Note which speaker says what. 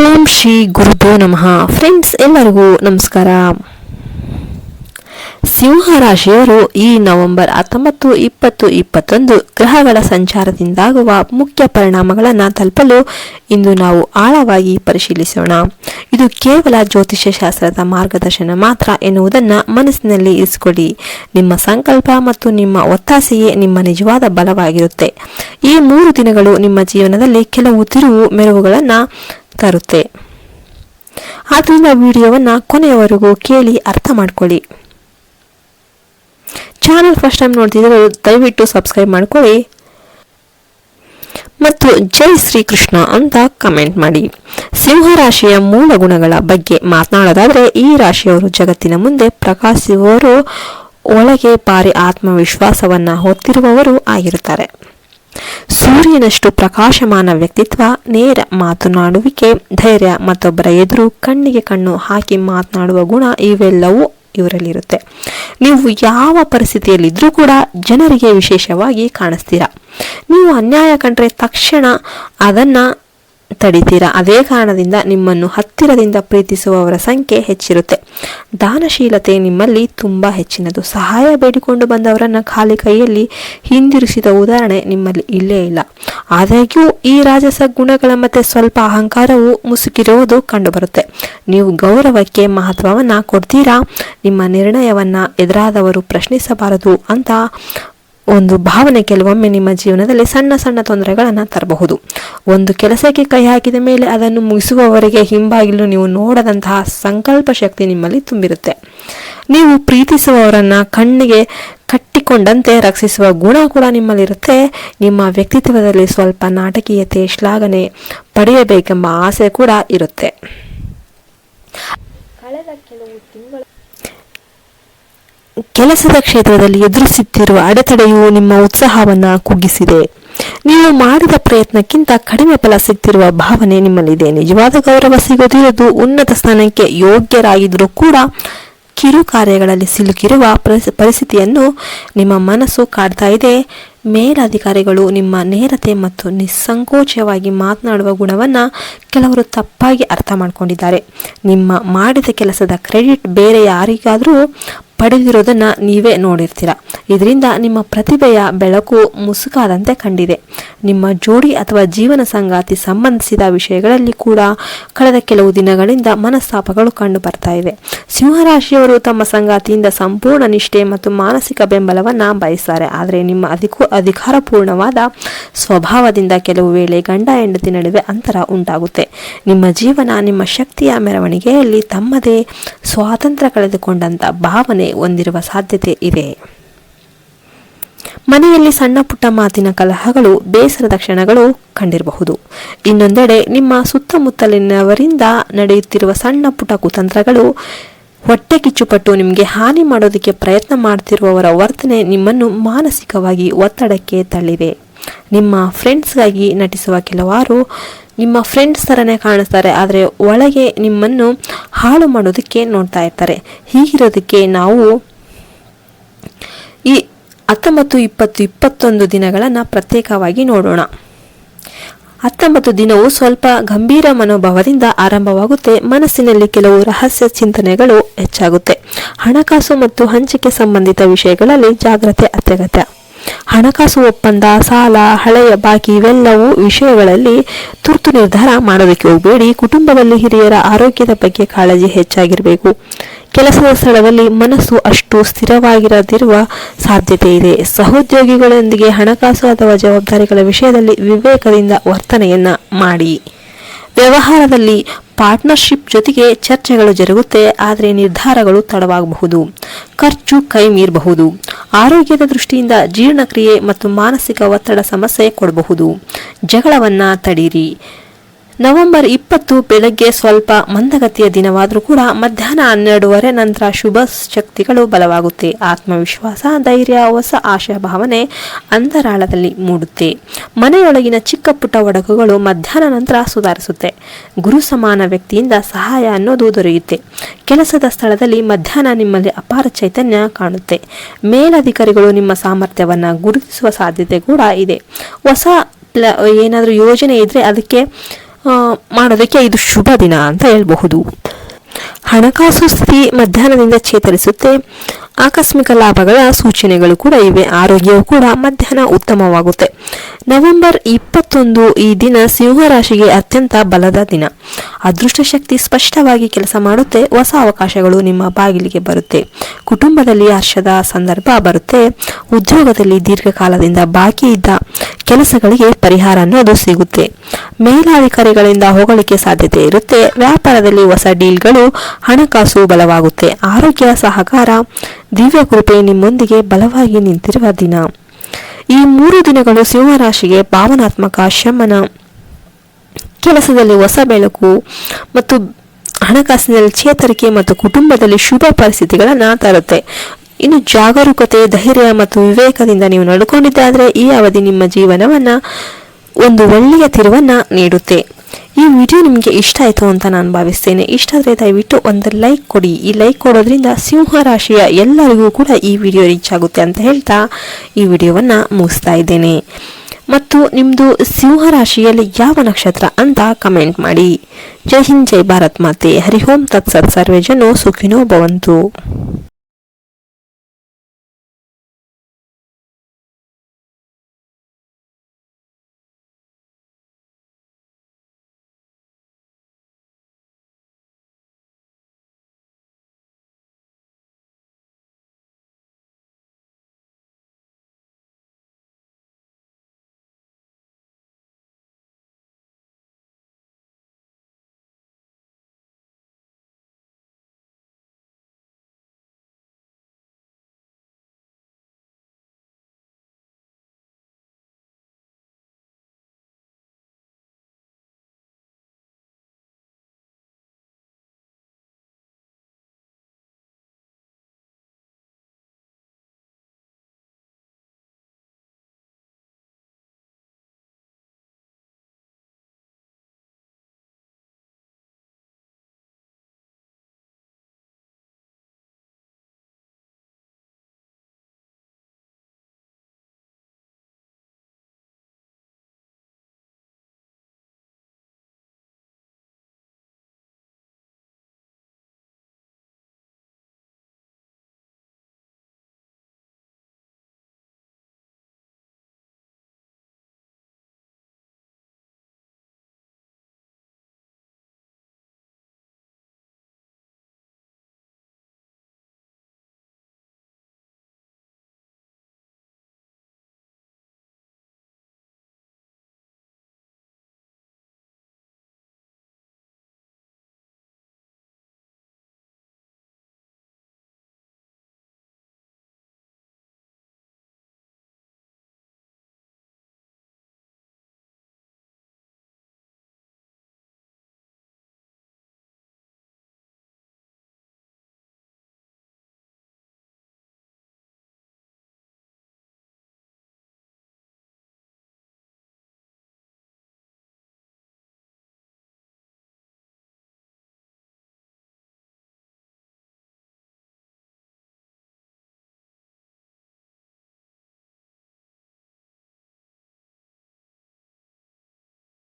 Speaker 1: ಓಂ ಶ್ರೀ ಗುರುಭ್ಯೋ ನಮಃ. ಫ್ರೆಂಡ್ಸ್ ಎಲ್ಲರಿಗೂ ನಮಸ್ಕಾರ. ಸಿಂಹ ರಾಶಿಯವರು ಈ ನವೆಂಬರ್ ಹತ್ತೊಂಬತ್ತು, ಇಪ್ಪತ್ತು, ಇಪ್ಪತ್ತೊಂದು ಗ್ರಹಗಳ ಸಂಚಾರದಿಂದಾಗುವ ಮುಖ್ಯ ಪರಿಣಾಮಗಳನ್ನು ತಲುಪಲು ಇಂದು ನಾವು ಆಳವಾಗಿ ಪರಿಶೀಲಿಸೋಣ. ಇದು ಕೇವಲ ಜ್ಯೋತಿಷ್ಯ ಶಾಸ್ತ್ರದ ಮಾರ್ಗದರ್ಶನ ಮಾತ್ರ ಎನ್ನುವುದನ್ನು ಮನಸ್ಸಿನಲ್ಲಿ ಇರಿಸಿಕೊಳ್ಳಿ. ನಿಮ್ಮ ಸಂಕಲ್ಪ ಮತ್ತು ನಿಮ್ಮ ಒತ್ತಾಸೆಯೇ ನಿಮ್ಮ ನಿಜವಾದ ಬಲವಾಗಿರುತ್ತೆ. ಈ ಮೂರು ದಿನಗಳು ನಿಮ್ಮ ಜೀವನದಲ್ಲಿ ಕೆಲವು ತಿರುವು, ಮೆರುಗುಗಳನ್ನು ತರುತ್ತೆ. ಆದ್ದರಿಂದ ವಿಡಿಯೋವನ್ನು ಕೊನೆಯವರೆಗೂ ಕೇಳಿ ಅರ್ಥ ಮಾಡ್ಕೊಳ್ಳಿ. ಚಾನಲ್ ಫಸ್ಟ್ ಟೈಮ್ ನೋಡ್ತಿದ್ರೆ ದಯವಿಟ್ಟು ಸಬ್ಸ್ಕ್ರೈಬ್ ಮಾಡ್ಕೊಳ್ಳಿ. ಮತ್ತು ಜೈ ಶ್ರೀಕೃಷ್ಣ ಅಂತ ಕಮೆಂಟ್ ಮಾಡಿ. ಸಿಂಹ ರಾಶಿಯ ಮೂಲ ಗುಣಗಳ ಬಗ್ಗೆ ಮಾತನಾಡೋದಾದರೆ ಈ ರಾಶಿಯವರು ಜಗತ್ತಿನ ಮುಂದೆ ಪ್ರಕಾಶಿಸುವವರು ಒಳಗೆ ಪಾರಿ ಆತ್ಮವಿಶ್ವಾಸವನ್ನು ಹೊತ್ತಿರುವವರು ಆಗಿರುತ್ತಾರೆ. ಸೂರ್ಯನಷ್ಟು ಪ್ರಕಾಶಮಾನ ವ್ಯಕ್ತಿತ್ವ, ನೇರ ಮಾತನಾಡುವಿಕೆ, ಧೈರ್ಯ ಮತ್ತೊಬ್ಬರ ಎದುರು ಕಣ್ಣಿಗೆ ಕಣ್ಣು ಹಾಕಿ ಮಾತನಾಡುವ ಗುಣ ಇವೆಲ್ಲವೂ ಇವರಲ್ಲಿರುತ್ತೆ. ನೀವು ಯಾವ ಪರಿಸ್ಥಿತಿಯಲ್ಲಿದ್ದರೂ ಕೂಡ ಜನರಿಗೆ ವಿಶೇಷವಾಗಿ ಕಾಣಿಸ್ತೀರಾ. ನೀವು ಅನ್ಯಾಯ ಕಂಡ್ರೆ ತಕ್ಷಣ ಅದನ್ನ ತಡಿತೀರಾ? ಅದೇ ಕಾರಣದಿಂದ ನಿಮ್ಮನ್ನು ಹತ್ತಿರದಿಂದ ಪ್ರೀತಿಸುವವರ ಸಂಖ್ಯೆ ಹೆಚ್ಚಿರುತ್ತೆ. ದಾನಶೀಲತೆ ನಿಮ್ಮಲ್ಲಿ ತುಂಬ ಹೆಚ್ಚಿನದು. ಸಹಾಯ ಬೇಡಿಕೊಂಡು ಬಂದವರನ್ನು ಖಾಲಿ ಕೈಯಲ್ಲಿ ಹಿಂದಿರುಸಿದ ಉದಾಹರಣೆ ನಿಮ್ಮಲ್ಲಿ ಇಲ್ಲೇ ಇಲ್ಲ. ಆದಾಗ್ಯೂ, ಈ ರಾಜಸ ಗುಣಗಳ ಮತ್ತೆ ಸ್ವಲ್ಪ ಅಹಂಕಾರವು ಮುಸುಕಿರುವುದು ಕಂಡುಬರುತ್ತೆ. ನೀವು ಗೌರವಕ್ಕೆ ಮಹತ್ವವನ್ನು ಕೊಡ್ತೀರಾ? ನಿಮ್ಮ ನಿರ್ಣಯವನ್ನು ಎದುರಾದವರು ಪ್ರಶ್ನಿಸಬಾರದು ಅಂತ ಒಂದು ಭಾವನೆ ಕೆಲವೊಮ್ಮೆ ನಿಮ್ಮ ಜೀವನದಲ್ಲಿ ಸಣ್ಣ ಸಣ್ಣ ತೊಂದರೆಗಳನ್ನು ತರಬಹುದು. ಒಂದು ಕೆಲಸಕ್ಕೆ ಕೈ ಹಾಕಿದ ಮೇಲೆ ಅದನ್ನು ಮುಗಿಸುವವರೆಗೆ ಹಿಂಬಾಗಿಲು ನೀವು ನೋಡದಂತಹ ಸಂಕಲ್ಪ ಶಕ್ತಿ ನಿಮ್ಮಲ್ಲಿ ತುಂಬಿರುತ್ತೆ. ನೀವು ಪ್ರೀತಿಸುವವರನ್ನ ಕಣ್ಣಿಗೆ ಕಟ್ಟಿಕೊಂಡಂತೆ ರಕ್ಷಿಸುವ ಗುಣ ಕೂಡ ನಿಮ್ಮಲ್ಲಿರುತ್ತೆ. ನಿಮ್ಮ ವ್ಯಕ್ತಿತ್ವದಲ್ಲಿ ಸ್ವಲ್ಪ ನಾಟಕೀಯತೆ, ಶ್ಲಾಘನೆ ಪಡೆಯಬೇಕೆಂಬ ಆಸೆ ಕೂಡ ಇರುತ್ತೆ. ಕಳೆದ ಕೆಲವು ತಿಂಗಳು ಕೆಲಸದ ಕ್ಷೇತ್ರದಲ್ಲಿ ಎದುರಿಸುತ್ತಿರುವ ಅಡೆತಡೆಯು ನಿಮ್ಮ ಉತ್ಸಾಹವನ್ನು ಕುಗ್ಗಿಸಿದೆ. ನೀವು ಮಾಡಿದ ಪ್ರಯತ್ನಕ್ಕಿಂತ ಕಡಿಮೆ ಫಲ ಸಿಗ್ತಿರುವ ಭಾವನೆ ನಿಮ್ಮಲ್ಲಿದೆ. ನಿಜವಾದ ಗೌರವ ಸಿಗದಿರುವುದು ಉನ್ನತ ಸ್ಥಾನಕ್ಕೆ ಯೋಗ್ಯರಾಗಿದ್ದರೂ ಕೂಡ ಕಿರು ಕಾರ್ಯಗಳಲ್ಲಿ ಸಿಲುಕಿರುವ ಪರಿಸ್- ಪರಿಸ್ಥಿತಿಯನ್ನು ನಿಮ್ಮ ಮನಸ್ಸು ಕಾಡ್ತಾ ಇದೆ. ಮೇಲಧಿಕಾರಿಗಳು ನಿಮ್ಮ ನೇರತೆ ಮತ್ತು ನಿಸ್ಸಂಕೋಚವಾಗಿ ಮಾತನಾಡುವ ಗುಣವನ್ನು ಕೆಲವರು ತಪ್ಪಾಗಿ ಅರ್ಥ ಮಾಡಿಕೊಂಡಿದ್ದಾರೆ. ನಿಮ್ಮ ಮಾಡಿದ ಕೆಲಸದ ಕ್ರೆಡಿಟ್ ಬೇರೆ ಯಾರಿಗಾದರೂ ಪಡೆದಿರೋದನ್ನ ನೀವೇ ನೋಡಿರ್ತೀರ. ಇದರಿಂದ ನಿಮ್ಮ ಪ್ರತಿಭೆಯ ಬೆಳಕು ಮುಸುಕಾದಂತೆ ಕಂಡಿದೆ. ನಿಮ್ಮ ಜೋಡಿ ಅಥವಾ ಜೀವನ ಸಂಗಾತಿ ಸಂಬಂಧಿಸಿದ ವಿಷಯಗಳಲ್ಲಿ ಕೂಡ ಕಳೆದ ಕೆಲವು ದಿನಗಳಿಂದ ಮನಸ್ತಾಪಗಳು ಕಂಡು ಬರ್ತಾ ಇವೆ ಸಿಂಹರಾಶಿಯವರು ತಮ್ಮ ಸಂಗಾತಿಯಿಂದ ಸಂಪೂರ್ಣ ನಿಷ್ಠೆ ಮತ್ತು ಮಾನಸಿಕ ಬೆಂಬಲವನ್ನು ಬಯಸ್ತಾರೆ. ಆದರೆ ನಿಮ್ಮ ಅಧಿಕ ಅಧಿಕಾರಪೂರ್ಣವಾದ ಸ್ವಭಾವದಿಂದ ಕೆಲವು ವೇಳೆ ಗಂಡ ಹೆಂಡತಿ ನಡುವೆ ಅಂತರ ಉಂಟಾಗುತ್ತೆ. ನಿಮ್ಮ ಜೀವನ ನಿಮ್ಮ ಶಕ್ತಿಯ ಮೆರವಣಿಗೆಯಲ್ಲಿ ತಮ್ಮದೇ ಸ್ವಾತಂತ್ರ್ಯ ಕಳೆದುಕೊಂಡಂತ ಭಾವನೆ ಹೊಂದಿರುವ ಸಾಧ್ಯತೆ ಇದೆ. ಮನೆಯಲ್ಲಿ ಸಣ್ಣ ಪುಟ್ಟ ಮಾತಿನ ಕಲಹಗಳು ಬೇಸರದ ಕ್ಷಣಗಳು ಕಂಡಿರಬಹುದು. ಇನ್ನೊಂದೆಡೆ ನಿಮ್ಮ ಸುತ್ತಮುತ್ತಲಿನವರಿಂದ ನಡೆಯುತ್ತಿರುವ ಸಣ್ಣ ಪುಟ್ಟ ಕುತಂತ್ರಗಳು ಹೊಟ್ಟೆ ಕಿಚ್ಚುಪಟ್ಟು ನಿಮಗೆ ಹಾನಿ ಮಾಡೋದಕ್ಕೆ ಪ್ರಯತ್ನ ಮಾಡ್ತಿರುವವರ ವರ್ತನೆ ನಿಮ್ಮನ್ನು ಮಾನಸಿಕವಾಗಿ ಒತ್ತಡಕ್ಕೆ ತಳ್ಳಿದೆ. ನಿಮ್ಮ ಫ್ರೆಂಡ್ಸ್ಗಾಗಿ ನಟಿಸುವ ಕೆಲವಾರು ನಿಮ್ಮ ಫ್ರೆಂಡ್ಸ್ ಥರನೇ ಕಾಣಿಸ್ತಾರೆ, ಆದರೆ ಒಳಗೆ ನಿಮ್ಮನ್ನು ಹಾಳು ಮಾಡೋದಕ್ಕೆ ನೋಡ್ತಾ ಇರ್ತಾರೆ. ಹೀಗಿರೋದಕ್ಕೆ ನಾವು ಈ ಹತ್ತೊಂಬತ್ತು ಇಪ್ಪತ್ತು ಇಪ್ಪತ್ತೊಂದು ದಿನಗಳನ್ನು ಪ್ರತ್ಯೇಕವಾಗಿ ನೋಡೋಣ. ಹತ್ತೊಂಬತ್ತು ದಿನವು ಸ್ವಲ್ಪ ಗಂಭೀರ ಮನೋಭಾವದಿಂದ ಆರಂಭವಾಗುತ್ತೆ. ಮನಸ್ಸಿನಲ್ಲಿ ಕೆಲವು ರಹಸ್ಯ ಚಿಂತನೆಗಳು ಹೆಚ್ಚಾಗುತ್ತೆ. ಹಣಕಾಸು ಮತ್ತು ಹಂಚಿಕೆ ಸಂಬಂಧಿತ ವಿಷಯಗಳಲ್ಲಿ ಜಾಗ್ರತೆ ಅತ್ಯಗತ್ಯ. ಹಣಕಾಸು ಒಪ್ಪಂದ, ಸಾಲ, ಹಳೆಯ ಬಾಕಿ ಇವೆಲ್ಲವೂ ವಿಷಯಗಳಲ್ಲಿ ತುರ್ತು ನಿರ್ಧಾರ ಮಾಡೋದಕ್ಕೆ ಹೋಗಬೇಡಿ. ಕುಟುಂಬದಲ್ಲಿ ಹಿರಿಯರ ಆರೋಗ್ಯದ ಬಗ್ಗೆ ಕಾಳಜಿ ಹೆಚ್ಚಾಗಿರಬೇಕು. ಕೆಲಸದ ಸ್ಥಳದಲ್ಲಿ ಮನಸ್ಸು ಅಷ್ಟು ಸ್ಥಿರವಾಗಿರದಿರುವ ಸಾಧ್ಯತೆ ಇದೆ. ಸಹೋದ್ಯೋಗಿಗಳೊಂದಿಗೆ ಹಣಕಾಸು ಅಥವಾ ಜವಾಬ್ದಾರಿಗಳ ವಿಷಯದಲ್ಲಿ ವಿವೇಕದಿಂದ ವರ್ತನೆಯನ್ನ ಮಾಡಿ. ವ್ಯವಹಾರದಲ್ಲಿ ಪಾರ್ಟ್ನರ್ಶಿಪ್ ಜೊತೆಗೆ ಚರ್ಚೆಗಳು ಜರುಗುತ್ತೆ, ಆದರೆ ನಿರ್ಧಾರಗಳು ತಡವಾಗಬಹುದು. ಖರ್ಚು ಕೈ ಮೀರಬಹುದು. ಆರೋಗ್ಯದ ದೃಷ್ಟಿಯಿಂದ ಜೀರ್ಣಕ್ರಿಯೆ ಮತ್ತು ಮಾನಸಿಕ ಒತ್ತಡ ಸಮಸ್ಯೆ ಕೊಡಬಹುದು. ಜಗಳವನ್ನ ತಡೀರಿ. ನವೆಂಬರ್ ಇಪ್ಪತ್ತು ಬೆಳಗ್ಗೆ ಸ್ವಲ್ಪ ಮಂದಗತಿಯ ದಿನವಾದರೂ ಕೂಡ ಮಧ್ಯಾಹ್ನ ಹನ್ನೆರಡುವರೆ ನಂತರ ಶುಭ ಶಕ್ತಿಗಳು ಬಲವಾಗುತ್ತೆ. ಆತ್ಮವಿಶ್ವಾಸ, ಧೈರ್ಯ, ಹೊಸ ಆಶಯ ಭಾವನೆ ಅಂತರಾಳದಲ್ಲಿ ಮೂಡುತ್ತೆ. ಮನೆಯೊಳಗಿನ ಚಿಕ್ಕ ಪುಟ್ಟ ಒಡಕುಗಳು ಮಧ್ಯಾಹ್ನ ನಂತರ ಸುಧಾರಿಸುತ್ತೆ. ಗುರು ಸಮಾನ ವ್ಯಕ್ತಿಯಿಂದ ಸಹಾಯ ಅನ್ನೋದು ದೊರೆಯುತ್ತೆ. ಕೆಲಸದ ಸ್ಥಳದಲ್ಲಿ ಮಧ್ಯಾಹ್ನ ನಿಮ್ಮಲ್ಲಿ ಅಪಾರ ಚೈತನ್ಯ ಕಾಣುತ್ತೆ. ಮೇಲಧಿಕಾರಿಗಳು ನಿಮ್ಮ ಸಾಮರ್ಥ್ಯವನ್ನು ಗುರುತಿಸುವ ಸಾಧ್ಯತೆ ಕೂಡ ಇದೆ. ಹೊಸ ಏನಾದರೂ ಯೋಜನೆ ಇದ್ರೆ ಅದಕ್ಕೆ ಮಾಡೋದಕ್ಕೆ ಇದು ಶುಭ ದಿನ ಅಂತ ಹೇಳಬಹುದು. ಹಣಕಾಸು ಸ್ಥಿತಿ ಮಧ್ಯಾಹ್ನದಿಂದ ಚೇತರಿಸುತ್ತೆ. ಆಕಸ್ಮಿಕ ಲಾಭಗಳ ಸೂಚನೆಗಳು ಕೂಡ ಇವೆ. ಆರೋಗ್ಯವು ಕೂಡ ಮಧ್ಯಾಹ್ನ ಉತ್ತಮವಾಗುತ್ತೆ. ನವೆಂಬರ್ ಇಪ್ಪತ್ತೊಂದು ಈ ದಿನ ಸಿಂಹರಾಶಿಗೆ ಅತ್ಯಂತ ಬಲದ ದಿನ. ಅದೃಷ್ಟ ಶಕ್ತಿ ಸ್ಪಷ್ಟವಾಗಿ ಕೆಲಸ ಮಾಡುತ್ತೆ, ಹೊಸ ಅವಕಾಶಗಳು ನಿಮ್ಮ ಬಾಗಿಲಿಗೆ ಬರುತ್ತೆ. ಕುಟುಂಬದಲ್ಲಿ ಹರ್ಷದ ಸಂದರ್ಭ ಬರುತ್ತೆ. ಉದ್ಯೋಗದಲ್ಲಿ ದೀರ್ಘಕಾಲದಿಂದ ಬಾಕಿ ಇದ್ದ ಕೆಲಸಗಳಿಗೆ ಪರಿಹಾರ ಅನ್ನೋದು ಸಿಗುತ್ತೆ. ಮೇಲಾಧಿಕಾರಿಗಳಿಂದ ಹೊಗಳಿಕೆ ಸಾಧ್ಯತೆ ಇರುತ್ತೆ. ವ್ಯಾಪಾರದಲ್ಲಿ ಹೊಸ ಡೀಲ್ಗಳು, ಹಣಕಾಸು ಬಲವಾಗುತ್ತೆ. ಆರೋಗ್ಯ, ಸಹಕಾರ, ದಿವ್ಯ ಕೃಪೆ ನಿಮ್ಮೊಂದಿಗೆ ಬಲವಾಗಿ ನಿಂತಿರುವ ದಿನ. ಈ ಮೂರು ದಿನಗಳು ಸಿಂಹರಾಶಿಗೆ ಭಾವನಾತ್ಮಕ ಶಮನ. ಕೆಲಸದಲ್ಲಿ ಹೊಸ ಬೆಳಕು ಮತ್ತು ಹಣಕಾಸಿನಲ್ಲಿ ಚೇತರಿಕೆ ಮತ್ತು ಕುಟುಂಬದಲ್ಲಿ ಶುಭ ಪರಿಸ್ಥಿತಿಗಳನ್ನು ತರುತ್ತೆ. ಇನ್ನು ಜಾಗರೂಕತೆ, ಧೈರ್ಯ ಮತ್ತು ವಿವೇಕದಿಂದ ನೀವು ನಡ್ಕೊಂಡಿದ್ದಾದರೆ ಈ ಅವಧಿ ನಿಮ್ಮ ಜೀವನವನ್ನ ಒಂದು ಒಳ್ಳೆಯ ತಿರುವನ್ನ ನೀಡುತ್ತೆ. ಈ ವಿಡಿಯೋ ನಿಮಗೆ ಇಷ್ಟ ಆಯಿತು ಅಂತ ನಾನು ಭಾವಿಸ್ತೇನೆ. ಇಷ್ಟ ಆದರೆ ದಯವಿಟ್ಟು ಒಂದು ಲೈಕ್ ಕೊಡಿ. ಈ ಲೈಕ್ ಕೊಡೋದ್ರಿಂದ ಸಿಂಹ ರಾಶಿಯ ಎಲ್ಲರಿಗೂ ಕೂಡ ಈ ವಿಡಿಯೋ ರೀಚ್ ಆಗುತ್ತೆ ಅಂತ ಹೇಳ್ತಾ ಈ ವಿಡಿಯೋವನ್ನು ಮುಗಿಸ್ತಾ ಇದ್ದೇನೆ. ಮತ್ತು ನಿಮ್ಮದು ಸಿಂಹ ರಾಶಿಯಲ್ಲಿ ಯಾವ ನಕ್ಷತ್ರ ಅಂತ ಕಮೆಂಟ್ ಮಾಡಿ. ಜೈ ಹಿಂದ್, ಜೈ ಭಾರತ್ ಮಾತೆ. ಹರಿಹೋಂ ತತ್ಸತ್. ಸರ್ವೇ ಜನೋ ಸುಖಿನೋ ಭವಂತು.